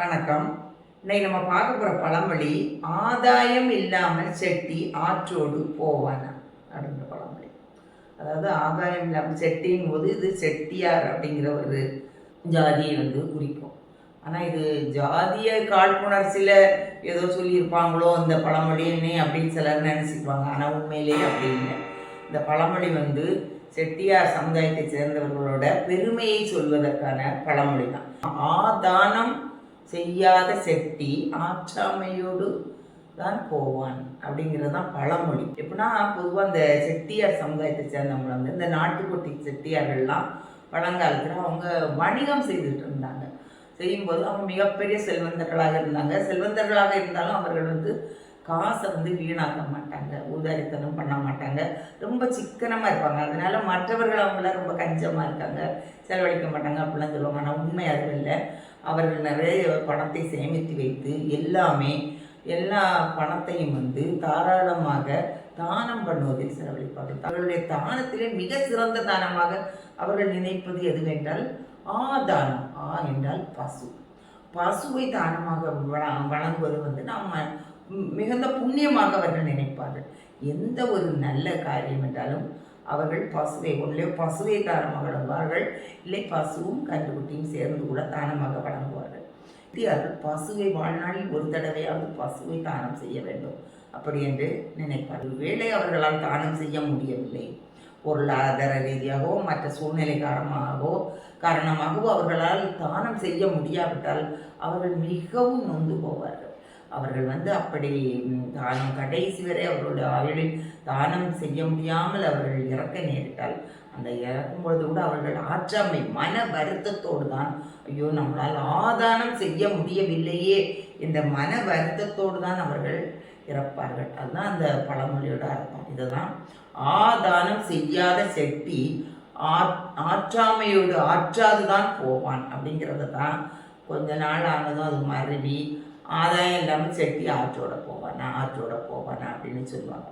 வணக்கம். இன்னைக்கு நம்ம பார்க்க போகிற பழமொழி ஆதாயம் இல்லாமல் செட்டி ஆற்றோடு போவானா? அப்படின்ற பழமொழி. அதாவது ஆதாயம் இல்லாமல் செட்டின் போது இது செட்டியார் அப்படிங்கிற ஒரு ஜாதியை வந்து குறிக்கும். ஆனால் இது ஜாதிய காழ்ப்புணர்ச்சியில் ஏதோ சொல்லியிருப்பாங்களோ இந்த பழமொழின்னு அப்படின்னு சிலர் நினச்சிப்பாங்க ஆனால் உண்மையிலேயே அப்படி இல்லை. இந்த பழமொழி வந்து செட்டியார் சமுதாயத்தை சேர்ந்தவர்களோட பெருமையை சொல்வதற்கான பழமொழி தான் ஆதானம் செய்யாத செட்டி ஆற்றாமையோடு தான் போவான் அப்படிங்கிறது தான் பழமொழி. எப்படின்னா பொதுவாக இந்த செட்டியார் சமுதாயத்தை சேர்ந்தவங்க வந்து இந்த நாட்டுக்கோட்டி செட்டியார்கள்லாம் பழங்காலத்தில் அவங்க வணிகம் செய்துட்டு இருந்தாங்க. செய்யும்போது அவங்க மிகப்பெரிய செல்வந்தர்களாக இருந்தாங்க. செல்வந்தர்களாக இருந்தாலும் அவர்கள் வந்து காசை வந்து வீணாக்க மாட்டாங்க ஊதாரித்தனம் பண்ண மாட்டாங்க. ரொம்ப சிக்கனமாக இருப்பாங்க. அதனால் மற்றவர்கள் அவங்களாம் ரொம்ப கஞ்சமாக இருக்காங்க செலவழிக்க மாட்டாங்க அப்படிலாம் சொல்லுவாங்க. ஆனால் உண்மை அது இல்லை. அவர்கள் நிறைய பணத்தை சேமித்து வைத்து எல்லாமே எல்லா பணத்தையும் வந்து தாராளமாக தானம் பண்ணுவதில் செலவழிப்பார்கள். அவர்களுடைய தானத்திலே மிக சிறந்த தானமாக அவர்கள் நினைப்பது எதுவென்றால் ஆதானம். ஆ என்றால் பசு. பசுவை தானமாக வணங்குவது வந்து நம்ம மிகுந்த புண்ணியமாக அவர்கள் நினைப்பார்கள். எந்த ஒரு நல்ல காரியம் என்றாலும் அவர்கள் பசுவை ஒன்றிலே பசுவை தானமாக வழங்குவார்கள் இல்லை பசுவும் கன்றுக்குட்டியும் சேர்ந்து கூட தானமாக வழங்குவார்கள் இந்தியார்கள் பசுவை வாழ்நாளில் ஒரு தடவையாவது பசுவை தானம் செய்ய வேண்டும். அப்படி என்று நினைப்பார்கள். வேலை அவர்களால் தானம் செய்ய முடியவில்லை. பொருளாதார ரீதியாகவோ மற்ற சூழ்நிலை காரணமாகவோ காரணமாகவோ அவர்களால் தானம் செய்ய முடியாவிட்டால் அவர்கள் மிகவும் நொந்து போவார்கள். அவர்கள் வந்து அப்படி தானம் கடைசி வரை அவர்களுடைய ஆயுளில் தானம் செய்ய முடியாமல் அவர்கள் இறக்க நேரிட்டால் அந்த இறக்கும் பொழுது கூட அவர்கள் ஆற்றாமை மன வருத்தத்தோடு தான் ஐயோ நம்மளால் ஆதானம் செய்ய முடியவில்லையே இந்த மன வருத்தத்தோடு தான் அவர்கள் இறப்பார்கள். அதுதான் அந்த பழமொழியோட அர்த்தம். இதுதான் ஆதானம் செய்யாத செட்டி ஆற்- ஆற்றாமையோடு ஆற்றாது தான் போவான் அப்படிங்கிறது தான் கொஞ்ச நாள் ஆனதும் அது மருவி ஆதாயம் இல்லாமல் செட்டி ஆற்றோட போவானா ஆற்றோட போவானா அப்படின்னு சொல்லுவாங்க.